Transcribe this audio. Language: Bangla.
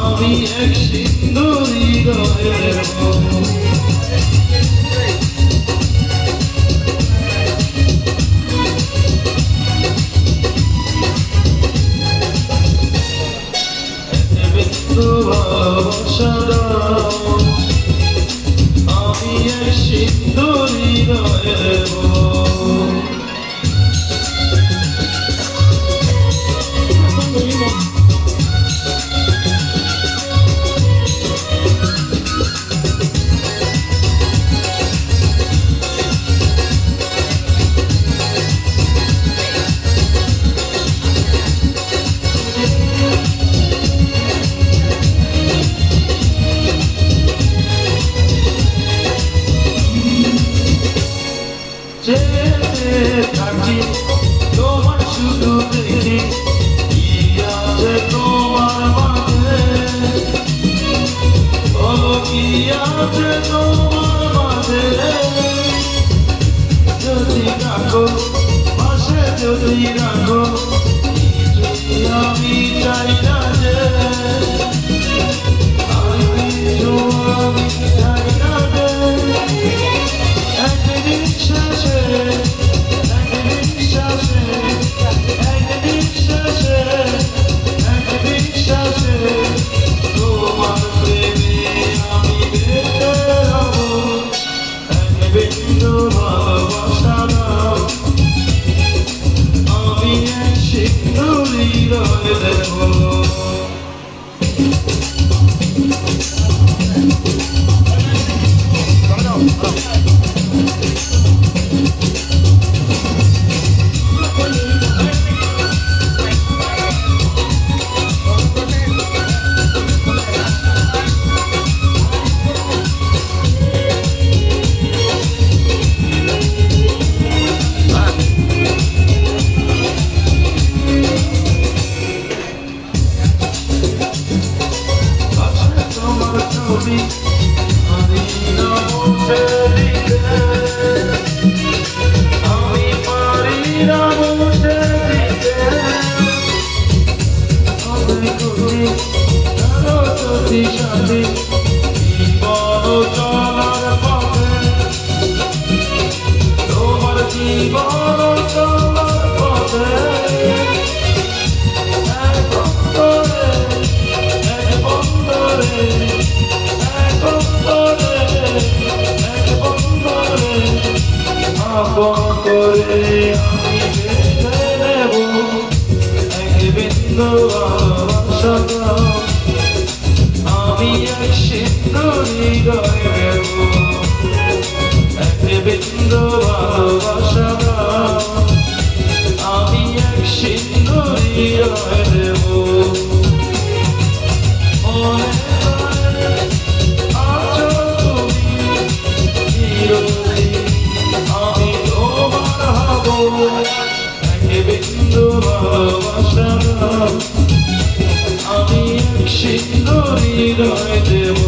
আমি এক সিন্ধু হৃদয়ে দাও। আমি এক সিন্ধু চেয়ে থাকি। তোমার শুধু দেখি কি আছে তোমার মাঝে? বলো কি আছে তোমার মাঝে? যদি রাখো, পাশে যদি রাখো আমি চাই না। আমি এক সিন্ধু হৃদয়ে দেব এক বিন্দু আমি এক সিন্ধু হৃদয়ে দেব তুমি আমি এক সিন্দুরি রয় দেব।